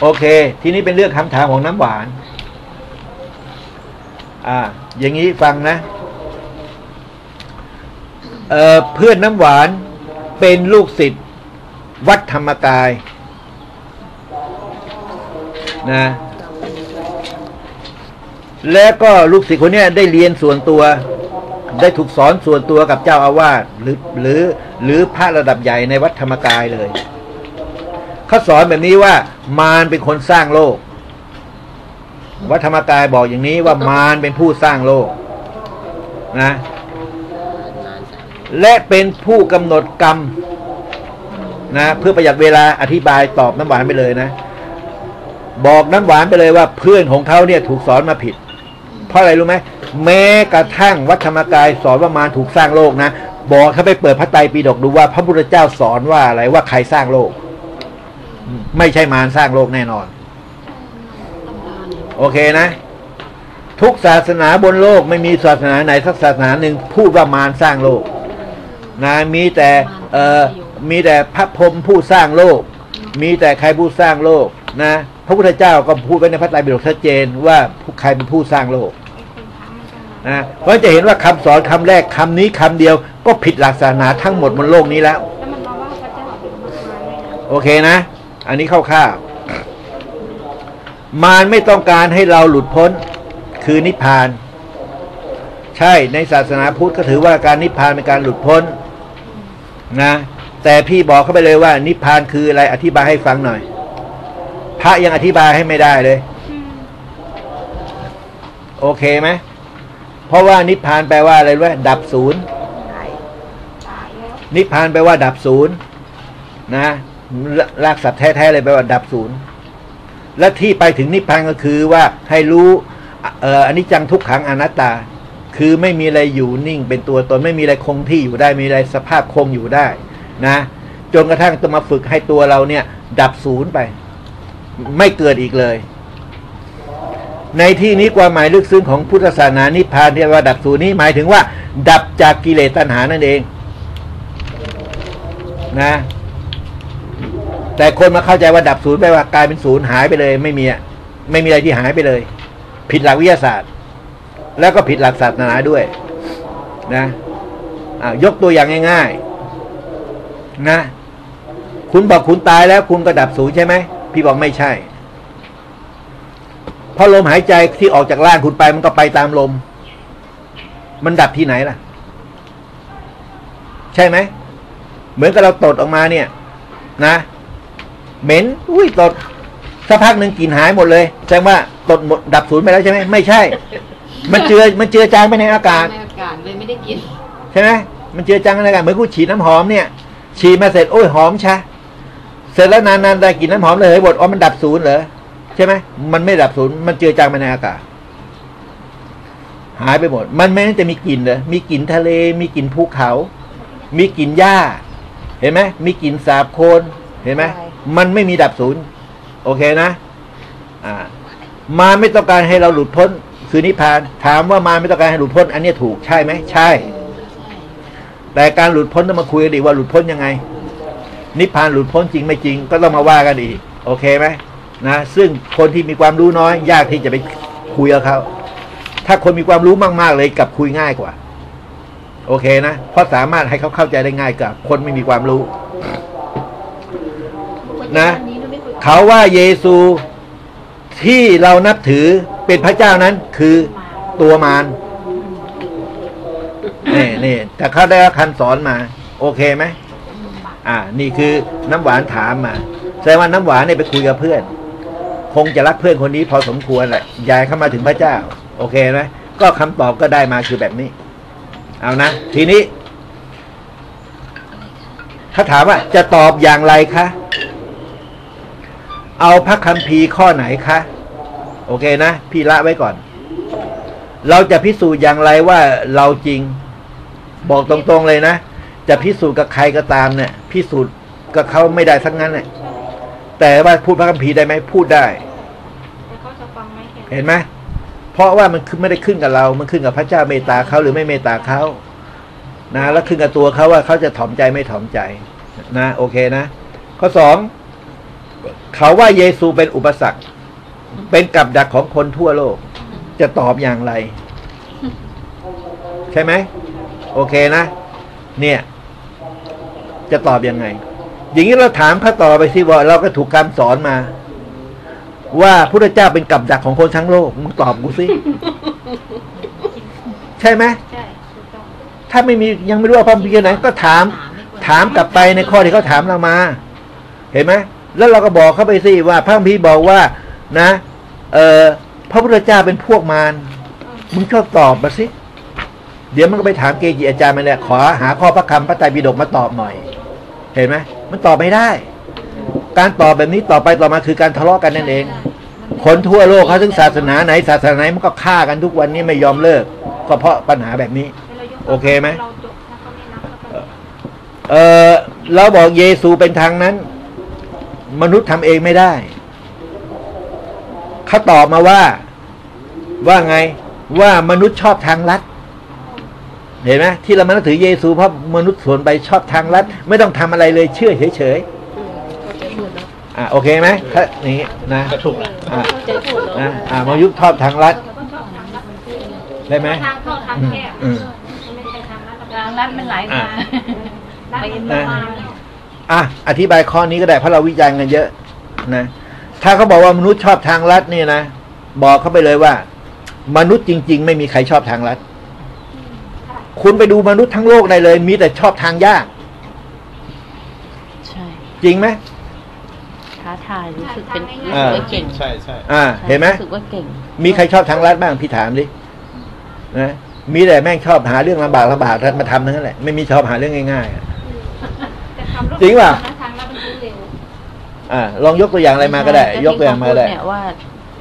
โอเค ทีนี้เป็นเรื่องคำถามของน้ำหวาน อ่า อย่างนี้ฟังนะ เอ่อเพื่อนน้ำหวานเป็นลูกศิษย์วัดธรรมกาย นะ แล้วก็ลูกศิษย์คนนี้ได้เรียนส่วนตัว ได้ถูกสอนส่วนตัวกับเจ้าอาวาสหรือหรือ หรือพระระดับใหญ่ในวัดธรรมกายเลย เขาสอนแบบนี้ว่ามารเป็นคนสร้างโลก วัดธรรมกายบอกอย่างนี้ว่ามารเป็นผู้สร้างโลกนะและเป็นผู้กำหนดกรรมนะเพื่อประหยัดเวลาอธิบายตอบน้ำหวานไปเลยนะ บอกน้ำหวานไปเลยว่าเพื่อนของเขาเนี่ยถูกสอนมาผิด เพราะอะไรรู้ไหมแม้กระทั่งวัดธรรมกายสอนว่ามารถูกสร้างโลกนะบอกเขาไปเปิดพระไตรปิฎกดูว่าพระพุทธเจ้าสอนว่าอะไรว่าใครสร้างโลก ไม่ใช่มารสร้างโลกแน่นอน โอเคนะ ทุกศาสนาบนโลกไม่มีศาสนาไหนสักศาสนาหนึ่งพูดว่ามารสร้างโลกนะมีแต่เอ่อมีแต่พระพรหมผู้สร้างโลก มีแต่ใครผู้สร้างโลกนะพระพุทธเจ้าก็พูดไว้ในพระไตรปิฎกชัดเจนว่าผู้ใครเป็นผู้สร้างโลกนะเพราะจะเห็นว่าคำสอนคำแรกคำนี้คำเดียวก็ผิดหลักศาสนาทั้งหมดบนโลกนี้แล้วแล้วมันมาว่าพระเจ้าเป็นมารโอเคนะ อันนี้คร่าวๆมารไม่ต้องการให้เราหลุดพ้นคือนิพพาน ใช่ในศาสนาพุทธก็ถือว่าการนิพพานเป็นการหลุดพ้น นะ แต่พี่บอกเข้าไปเลยว่า นิพพานคืออะไรอธิบายให้ฟังหน่อย พระยังอธิบายให้ไม่ได้เลยอืมโอเคไหมเพราะว่านิพพานแปลว่าอะไรรู้ไหมดับศูนย์ตายตายแล้วนิพพานแปลว่าดับศูนย์นะ รากศัพท์แท้ๆเลยแปลว่าดับศูนย์และที่ไปถึงนิพพานก็คือว่าให้รู้เอ่ออนิจจังทุกขังอนัตตา คือไม่มีอะไรอยู่นิ่งเป็นตัวตนไม่มีอะไรคงที่อยู่ได้มีอะไรสภาพคงอยู่ได้นะจนกระทั่งต้องมาฝึกให้ตัวเราเนี่ย ดับศูนย์ไป ไม่เกิดอีกเลย ในที่นี้ความหมายลึกซึ้งของพุทธศาสนานิพพานที่ว่าดับศูนย์นี้หมายถึงว่า ดับจากกิเลสตัณหานั่นเอง นะ แต่คนมาเข้าใจว่าดับศูนย์แปลว่ากลายเป็นศูนย์หายไปเลย ไม่มีอะไม่มีอะไรที่หายไปเลย ผิดหลักวิทยาศาสตร์ แล้วก็ผิดหลักศาสนาด้วย นะอ่ายกตัวอย่างง่าย ๆ นะ คุณบอกคุณตายแล้ว คุณก็ดับศูนย์ใช่ไหมพี่บอกไม่ใช่เพราะลมหายใจที่ออกจากร่างคุณไปมันก็ไปตามลม มันดับที่ไหนล่ะ ใช่ไหมเหมือนกับเราตดออกมาเนี่ย นะ เหม็นอุ้ยตดสักพักหนึ่งกลิ่นหายหมดเลยแสดงว่าตดหมดดับศูนย์ไปแล้วใช่ไหมไม่ใช่ มันเจือมันเจือจางไปในอากาศในอากาศเลยไม่ได้กินใช่ไหมมันเจือจางในอากาศเหมือนกูฉีดน้ำหอมเนี่ย ฉีดมาเสร็จโอ้ยหอมชะเสร็จแล้วนานๆได้กลิ่นน้ำหอมเลยหมดอ๋อมันดับศูนย์เหรอใช่ไหมมันไม่ดับศูนย์มันเจือจางไปในอากาศหายไปหมด มันไม่ได้จะมีกลิ่นเหรอมีกลิ่นทะเล มีกลิ่นภูเขา มีกลิ่นหญ้า เห็นไหมมีกลิ่นสาบโคลนเห็นไหมใช่ มันไม่มีดับศูนย์โอเคนะอ่ามาไม่ต้องการให้เราหลุดพ้น คือนิพพาน ถามว่ามาไม่ต้องการให้หลุดพ้น อันนี้ถูกใช่ไหมใช่ แต่การหลุดพ้นต้องมาคุยกันดีว่าหลุดพ้นยังไง นิพพานหลุดพ้นจริงไม่จริง ก็ต้องมาว่ากันอีกโอเคไหมนะซึ่งคนที่มีความรู้น้อย ยากที่จะไปคุยกับเขาถ้าคนมีความรู้มากๆเลยกับคุยง่ายกว่า โอเคนะเพราะสามารถให้เขาเข้าใจได้ง่ายกว่าคนไม่มีความรู้ นะ เขาว่าเยซูที่เรานับถือเป็นพระเจ้านั้นคือตัวมารนี่นี่แต่เขาได้รับคันสอนมา โอเคไหมอ่า นี่คือน้ำหวานถามมาแสดงว่าน้ำหวานเนี่ยไปคุยกับเพื่อน คงจะรักเพื่อนคนนี้พอสมควรแหละยายเข้ามาถึงพระเจ้า โอเคไหมก็คำตอบก็ได้มาคือแบบนี้ เอานะ ทีนี้เขาถามว่าจะตอบอย่างไรคะ เอาพระคัมภีร์ข้อไหนคะ โอเคนะ พี่ละไว้ก่อน เราจะพิสูจน์อย่างไรว่าเราจริง บอกตรงๆเลยนะ จะพิสูจน์กับใครก็ตามเนี่ย พิสูจน์กับเขาไม่ได้สักงั้นเนี่ยแต่ว่าพูดพระคัมภีร์ได้ไหมพูดได้เห็นไหมเพราะว่ามันขึ้นไม่ได้ขึ้นกับเรา มันขึ้นกับพระเจ้าเมตตาเขาหรือไม่เมตตาเขานะแล้วขึ้นกับตัวเขาว่าเขาจะถ่อมใจไม่ถ่อมใจ นะ โอเคนะ ข้อสอง เขาว่าเยซูเป็นอุปสรรค เป็นกับดักของคนทั่วโลก จะตอบอย่างไร ใช่ไหม โอเคนะ เนี่ย จะตอบยังไง อย่างนี้เราถามเขาต่อไปสิว่าเราก็ถูกคำสอนมา ว่าพระเจ้าเป็นกับดักของคนทั้งโลกมึงตอบกูสิใช่ไหมใช่ถ้าไม่มียังไม่รู้ว่าพระคัมภีร์ไหนก็ถาม ถามกลับไปในข้อที่เขาถามเรามา เห็นไหม แล้วเราก็บอกเขาไปสิว่าพระคัมภีร์บอกว่านะ เออพระพุทธเจ้าเป็นพวกมารมึงชอบตอบมาสิ เดี๋ยวมันก็ไปถามเกจิอาจารย์มาเนี่ยขอหาข้อพระคำพระไตรปิฎกมาตอบหน่อย เห็นไหมมันตอบไม่ได้ การตอบแบบนี้ต่อไปต่อมาคือการทะเลาะกันนั่นเอง คนทั่วโลกเขาถึงศาสนาไหนศาสนาไหนมันก็ฆ่ากันทุกวันนี้ไม่ยอมเลิก ก็เพราะปัญหาแบบนี้ให้รายกโอเคไหมเราจบถ้าเขาไม่นับแล้วก็เออเราบอกเยซูเป็นทางนั้น มนุษย์ทำเองไม่ได้เขาตอบมาว่า ว่าไง ว่ามนุษย์ชอบทางลัดเห็นไหมที่เรามานับถือเยซูเพราะมนุษย์ส่วนไปชอบทางลัดไม่ต้องทำอะไรเลยเชื่อเฉยๆอะโอเคไหมถ้าอย่างนี้นะก็ถูกแหละอะใจพูดอะอะมนุษย์ชอบทางลัดเขาก็ชอบทางลัดเหมือนกันได้ไหมทางเข้าทางแคบอืมไม่ใช่ทางลัดทางลัดมันหลายทางลัดมันประมาณเนี่ย อะอธิบายข้อนี้ก็ได้เพราะเราวิจารณ์กันเยอะนะถ้าเขาบอกว่ามนุษย์ชอบทางลัดเนี่ยนะบอกเขาไปเลยว่า มนุษย์จริง ๆ ไม่มีใครชอบทางลัดคุณไปดูมนุษย์ทั้งโลกได้เลย มีแต่ชอบทางยากใช่จริงไหมท้าทายรู้สึกเป็นอ่ารู้สึกว่าเก่งใช่ใช่อ่า เห็นไหมรู้สึกว่าเก่ง มีใครชอบทางลัดบ้างพี่ถามดินะมีแต่แม่งชอบหาเรื่องลำบากลำบากมาทำทั้งนั้นแหละไม่มีชอบหาเรื่องง่ายๆอะแต่ทำถ จริงป่ะ ทางลัดมันรู้เร็วอ่าลองยกตัวอย่างอะไรมาก็ได้ ยกตัวอย่างมาก็ได้ เนี่ยว่า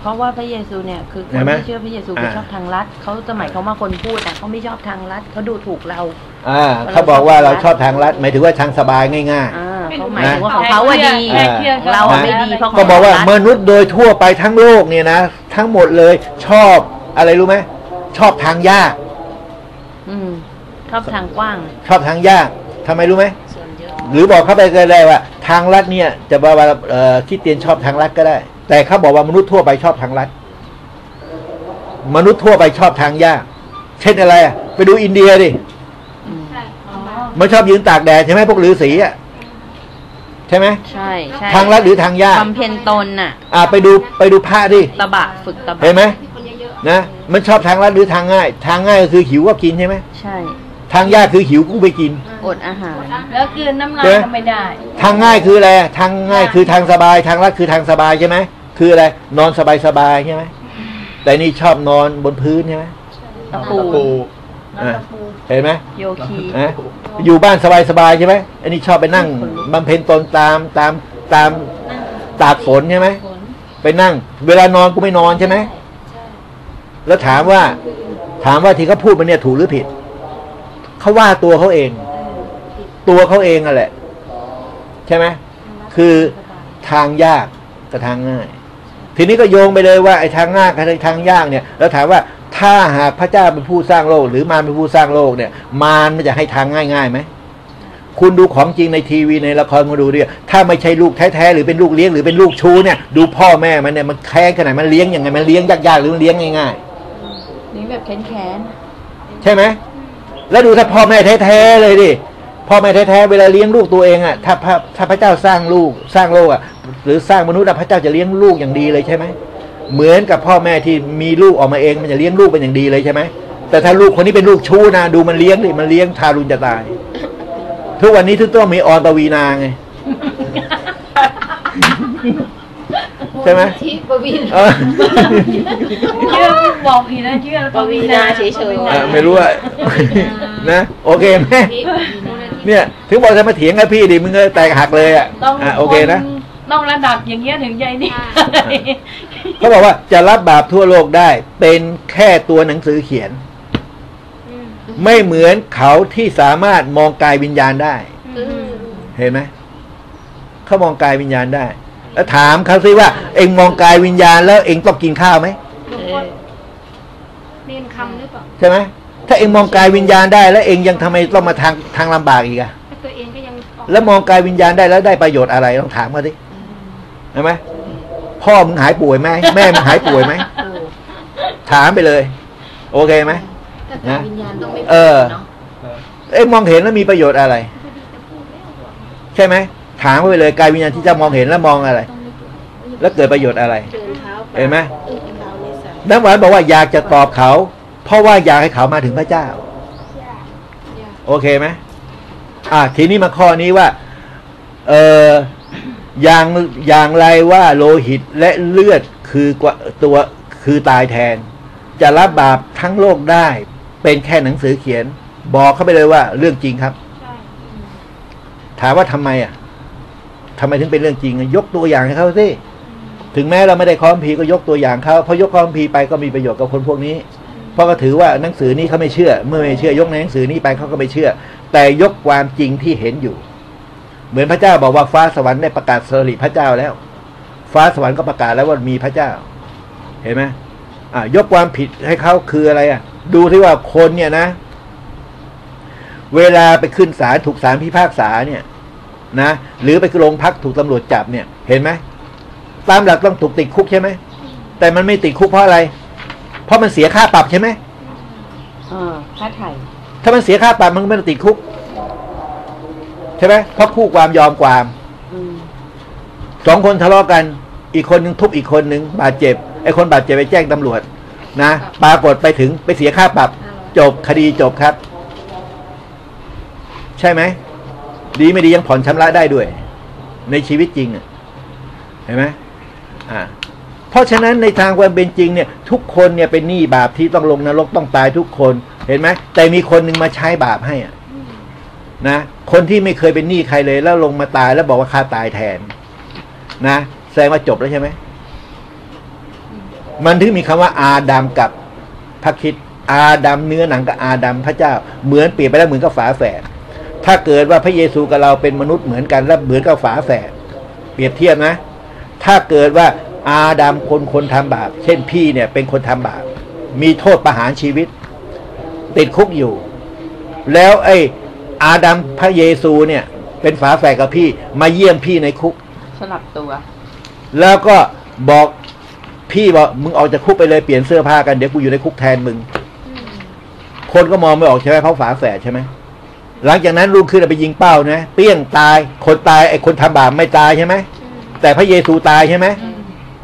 เพราะว่าพระเยซูเนี่ยคือคเห็นนไหมที่เชื่อพระเยซูคืออ่าชอบทางลัดเขาสมัยเขามาคนพูดแต่เขาไม่ชอบทางลัดเขาดูถูกเราอ่าเขาบอกว่าเราชอบทางลัดหมายถึงว่าทางสบายง่าย อ่าเขาหมายถึงว่าของเขาว่าดีอ่าของเราอะไม่ดีเพราะ ๆ ก็บอกว่ามนุษย์โดยทั่วไปทั้งโลกเนี่ยนะ ทั้งหมดเลยชอบอะไรรู้ไหมชอบทางยาก อืมชอบทางกว้าง ชอบทางยากทำไมรู้ไหมส่วนเยอะ หรือบอกเขาไปก็ได้ว่า ทางลัดเนี่ย จะบอกว่าเอ่อคริดเตียนชอบทางลัดก็ได้ แต่เขาบอกว่ามนุษย์ทั่วไปชอบทางลัดมนุษย์ทั่วไปชอบทางยาก เช่นอะไรอะไปดูอินเดียดิอืมใช่มันชอบยืนตากแดดใช่ไหมพวกฤาษีอะใช่ไหมใช่ใช่ทางลัดหรือทางยากบำเพ็ญตนน่ะ อ่าไปดูไปดูพระดิตะบะฝึกตะบะเห็นไหมที่คนเยอะนะมันชอบทางลัดหรือทางง่าย ทางง่ายก็คือหิวก็กินใช่ไหมใช่ ทางยากคือหิวกูไปกิน อดอาหาร แล้วกลืนน้ำลายเจ๊ก็ไม่ได้ ทางง่ายคืออะไรทางง่ายคือทางสบายทางลัดคือทางสบายใช่ไหมคืออะไรนอนสบายสบายๆใช่ไหมแต่นี่ชอบนอนบนพื้นใช่ไหมตะตะปูปูอะเห็นไหมโยคีอะอยู่บ้านสบายสบายๆใช่ไหมอันนี้ชอบไปนั่งบำเพ็ญตนตามตามตามตากฝนใช่ไหมไปนั่ง เวลานอนกูไม่นอนใช่ไหมแล้วถามว่า ถามว่าที่เขาพูดมาเนี่ยถูกหรือผิดเขาว่าตัวเขาเอง ตัวเขาเองอะแหละ ใช่ไหมคือทางยากกับทางง่าย ทีนี้ก็โยงไปเลยว่าไอ้ทางง่ายกับทางยากเนี่ย แล้วถามว่าถ้าหากพระเจ้าเป็นผู้สร้างโลก หรือมารเป็นผู้สร้างโลกเนี่ย มารมันจะให้ทางง่ายๆไหมคุณดูของจริงในทีวีในละครมาดูดิถ้าไม่ใช่ลูกแท้ๆหรือเป็นลูกเลี้ยงหรือเป็นลูกชูเนี่ย ดูพ่อแม่มันเนี่ยมันแค้นขนาดมันเลี้ยงยังไงมันเลี้ยงยากๆหรือมันเลี้ยงง่ายนี่แบบแค้นๆใช่ไหมแล้วดูถ้าพ่อแม่แท้ๆเลยดิ พ่อแม่แท้ๆเวลาเลี้ยงลูกตัวเองอะถ้าพระถ้าพระเจ้าสร้างลูกสร้างโลกอะหรือสร้างมนุษย์อะพระเจ้าจะเลี้ยงลูกอย่างดีเลยใช่ไหมเหมือนกับพ่อแม่ที่มีลูกออกมาเอง มันจะเลี้ยงลูกเป็นอย่างดีเลยใช่ไหมแต่ถ้าลูกคนนี้เป็นลูกชู้นะดูมันเลี้ยงดิมันเลี้ยงทารุณจะตาย ทุกวันนี้ถึงต้องมีออนปวีนาไงใช่ไหมที่ปวีณเออเชื่อบอกผิดนะเชื่อปวีนาเฉยๆเออไม่รู้อะนะ โอเคไหมที่มูลนิธิ เนี่ยถึงบอกจะมาเถียงกับพี่ดิมึงก็แตกหักเลยอะต้องอะโอเคนะต้องระดับอย่างเงี้ยถึงใจนี่เขาบอกว่าจะรับบาปทั่วโลกได้ เป็นแค่ตัวหนังสือเขียนอืมไม่เหมือนเขาที่สามารถมองกายวิญญาณได้อืมเห็นไหมเขามองกายวิญญาณได้ แล้วถามเขาซิว่า เองมองกายวิญญาณแล้วเองต้องกินข้าวไหมหลวงพ่อเนนคำหรือเปล่าใช่ไหม ถ้าเองมองกายวิญญาณได้ แล้วเองยังทำไมต้องมาทางทางลำบากอีกอะถ้าตัวเองก็ยังออกแล้วมองกายวิญญาณได้แล้วได้ประโยชน์อะไรต้องถามเขาดิช่ไหมพ่อมึงหายป่วยไหมแม่มึงหายป่วยไหมเออถามไปเลย โอเคไหมแต่ทางวิญญาณต้องไม่เออเนาะเอ้ยมองเห็นแล้วมีประโยชน์อะไร ใช่ไหมถามเขาไปเลยกายวิญญาณที่เจ้ามองเห็นแล้วมองอะไร แล้วเกิดประโยชน์อะไรเดินเท้าไปเห็นไหมเออเท้าในสายน้ำหวานบอกว่าอยากจะตอบเขา เพราะว่าอยากให้เขามาถึงพระเจ้า โอเคไหมอะทีนี้มาข้อนี้ว่า เอออย่างอย่างไรว่าโลหิตและเลือดคือกว่าตัวคือตายแทน จะรับบาปทั้งโลกได้ เป็นแค่หนังสือเขียน บอกเข้าไปเลยว่า เรื่องจริงครับใช่ถามว่าทำไมอะทำไมถึงเป็นเรื่องจริงอะยกตัวอย่างให้เขาสิถึงแม้เราไม่ได้คอมพีร์ก็ยกตัวอย่างเขาเพราะยกคอมพีร์ไปก็มีประโยชน์กับคนพวกนี้เพ ราะก็ถือว่าหนังสือนี้เขาไม่เชื่อ เมื่อไม่เชื่อยกในหนังสือนี้ไปเขาก็ไม่เชื่อ แต่ยกความจริงที่เห็นอยู่ เหมือนพระเจ้าบอกว่าฟ้าสวรรค์ได้ประกาศสริพระเจ้าแล้ว ฟ้าสวรรค์ก็ประกาศแล้วว่ามีพระเจ้า เห็นไหมอ่ายกความผิดให้เขาคืออะไรอะ ดูที่ว่าคนเนี่ยนะ เวลาไปขึ้นศาลถูกศาลพิพากษาเนี่ย นะหรือไปโรงพักถูกตำรวจจับเนี่ย เห็นไหมตามหลักต้องถูกติดคุกใช่ไหมแต่มันไม่ติดคุกเพราะอะไร เพราะมันเสียค่าปรับใช่ไหมเออค่าไถ่ถ้ามันเสียค่าปรับมันก็ไม่ต้องติดคุก ใช่ไหมเพราะคู่ความยอมความอืมสองคนทะเลาะกัน อีกคนหนึ่งทุบอีกคนหนึ่งบาดเจ็บไอ้คนบาดเจ็บไปแจ้งตำรวจ นะปรากฏไปถึงไปเสียค่าปรับ จบคดีจบครับ ใช่ไหมดีไม่ดียังผ่อนชำระได้ด้วย ในชีวิตจริงอะเห็นไหมอ่า เพราะฉะนั้นในทางความเป็นจริงเนี่ยทุกคนเนี่ยเป็นหนี้บาปที่ต้องลงนรกต้องตายทุกคนเห็นไหมแต่มีคนหนึ่งมาใช้บาปให้อะนะคนที่ไม่เคยเป็นหนี้ใครเลย แล้วลงมาตายแล้วบอกว่าข้าตายแทน นะแสดงว่าจบแล้วใช่ไหมมันถึงมีคำว่า อาดัมกับพระคิดอาดัมเนื้อหนังกับอาดัมพระเจ้า เหมือนเปรียบไปแล้วเหมือนกับฝาแฝดถ้าเกิดว่าพระเยซูกับเราเป็นมนุษย์เหมือนกันแล้วเหมือนกับฝาแฝดเปรียบเทียบนะ ถ้าเกิดว่า อาดัมคนคนทำบาป เช่นพี่เนี่ยเป็นคนทำบาป มีโทษประหารชีวิต ติดคุกอยู่ แล้วไอ้อาดัมพระเยซูเนี่ย เป็นฝาแฝดกับพี่มาเยี่ยมพี่ในคุก สลับตัว แล้วก็บอกพี่บอกมึงออกจากคุกไปเลยเปลี่ยนเสื้อผ้ากันเดี๋ยวกูอยู่ในคุกแทนมึง คนก็มองไม่ออกใช่ไหมเพราะฝาแฝดใช่ไหมหลังจากนั้นรุ่งขึ้นเอาไปยิงเป้านะเปี้ยงตาย คนตายไอ้คนทำบาปไม่ตายใช่ไหมแต่พระเยซูตายใช่ไหม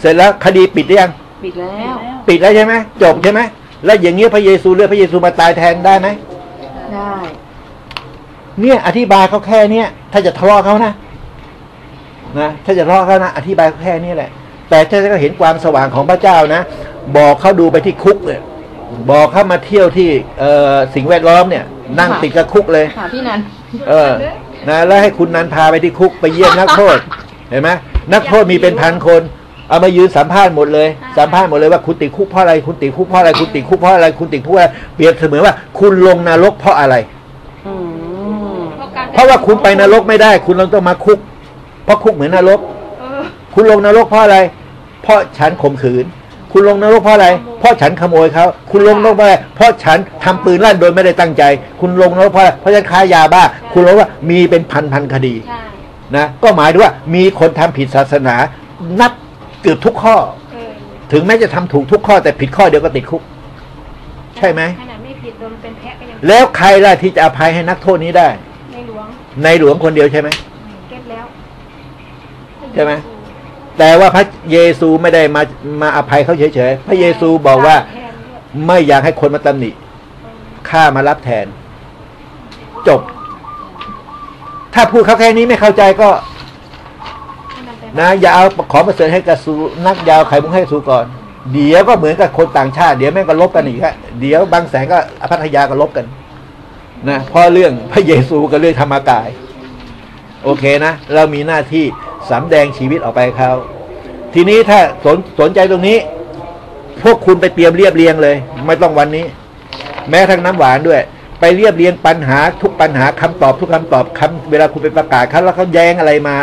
เสร็จแล้วคดีปิดหรือยังปิดแล้ว ปิดแล้วใช่ไหมจบใช่ไหมแล้วอย่างเงี้ยพระเยซูเลือกพระเยซูมาตายแทนได้ไหมได้ เนี่ยอธิบายเขาแค่เนี้ยถ้าจะทะเลาะเขานะนะถ้าจะทะเลาะเขานะอธิบายเขาแค่นี้แหละ แต่ถ้าจะเห็นความสว่างของพระเจ้านะบอกเขาดูไปที่คุกเลยบอกเขามาเที่ยวที่เอ่อสิ่งแวดล้อมเนี่ย นั่งติดกับคุกเลยหาพี่นันเออนะแล้วให้คุณนันพาไปที่คุกไปเยี่ยมนักโทษเห็นไหมนักโทษมีเป็นพันคน เอามายืนสัมภาษณ์หมดเลย สัมภาษณ์หมดเลยว่าคุณติดคุกเพราะอะไร คุณติดคุกเพราะอะไร คุณติดคุกเพราะอะไร คุณติดคุกเพราะอะไร เปรียบเสมือนว่า คุณลงนรกเพราะอะไรอืมเพราะว่าคุณไปนรกไม่ได้ คุณต้องมาคุก เพราะคุกเหมือนนรกเออคุณลงนรกเพราะอะไร เพราะฉันข่มขืน คุณลงนรกเพราะอะไร เพราะฉันขโมยเขา คุณลงนรกเพราะอะไร เพราะฉันทำปืนลั่นโดยไม่ได้ตั้งใจ คุณลงนรกเพราะอะไร เพราะฉันค้ายาบ้า คุณรู้ว่ามีเป็นพันพันๆคดีใช่นะ ก็หมายถึงว่ามีคนทำผิดศาสนา นับ เกือบทุกข้อเออถึงแม้จะทำถูกทุกข้อ แต่ผิดข้อเดียวก็ติดคุก ใช่ไหมขนาดไม่ผิดโดนเป็นแพะก็ยังแล้วใครล่ะที่จะอภัยให้นักโทษนี้ได้ ในหลวง ในหลวงคนเดียวใช่ไหมเก็บแล้ว ใช่ไหมแต่ว่าพระเยซูไม่ได้มามาอภัยเขาเฉยๆ พระเยซูบอกว่าแทนด้วยไม่อยากให้คนมาตำหนิข้ามารับแทน จบ ถ้าพูดเขาแค่นี้ไม่เข้าใจก็ให้มั นะอย่าเอาของประเสริฐให้กับสูนักยาวไข่มุกให้สูก่อน เดี๋ยวก็เหมือนกับคนต่างชาติ เดี๋ยวแม่งก็ลบกันอีกฮะเดี๋ยวบางแสนก็อพัทยาก็ลบกันนะเพราะเรื่องพระเยซูกับเรื่องธรรมกาย โอเคนะ เรามีหน้าที่สำแดงชีวิตออกไปเขาทีนี้ถ้าสนสนใจตรงนี้ พวกคุณไปเตรียมเรียบเรียงเลย ไม่ต้องวันนี้ แม้ทั้งน้ำหวานด้วย ไปเรียบเรียงปัญหาทุกปัญหาคำตอบทุกคำตอบคำเวลาคุณไปประกาศเขาแล้วเขาแย้งอะไรมา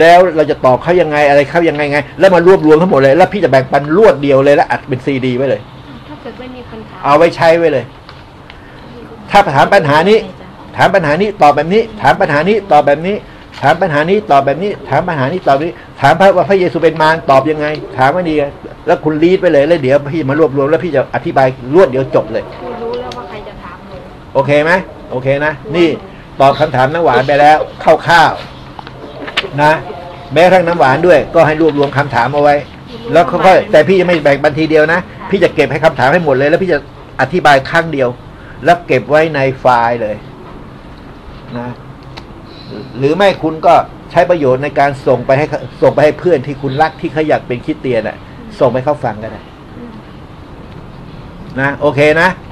แล้วเราจะตอบเขายังไงอะไรเขายังไงไง แล้วมารวบรวมทั้งหมดเลย แล้วพี่จะแบ่งปันรวดเดียวเลยแล้วอัดเป็นซีดีไว้เลย ถ้าเกิดไม่มีคนถามเอาไว้ใช้ไว้เลย ถ้าถามปัญหานี้ ถามปัญหานี้ตอบแบบนี้ ถามปัญหานี้ตอบแบบนี้ ถามปัญหานี้ตอบแบบนี้ ถามปัญหานี้ตอบนี้ ถามพระว่าพระเยซูเป็นมารตอบยังไง ถามว่าดีแล้วคุณรีดไปเลยแล้วเดี๋ยวพี่มารวบรวมแล้วพี่จะอธิบายรวดเดียวจบเลยคือรู้แล้วว่าใครจะถามหนูโอเคไหมโอเคนะ นี่ตอบคำถามน้ำหวานไปแล้วคร่าวๆ นะ แม้กระทั่งน้ำหวานด้วย ก็ให้รวบรวมคำถามเอาไว้ แล้วค่อยๆแต่พี่จะไม่แบ่งบัญทีเดียวนะ พี่จะเก็บให้คำถามให้หมดเลย แล้วพี่จะอธิบายครั้งเดียว แล้วเก็บไว้ในไฟล์เลยนะหรือไม่คุณก็ใช้ประโยชน์ในการส่งไปให้เขาส่งไปให้เพื่อนที่คุณรักที่เขาอยากเป็นคริดเตียนอะ ส่งไปเขาฟังก็ได้อืมนะโอเคนะค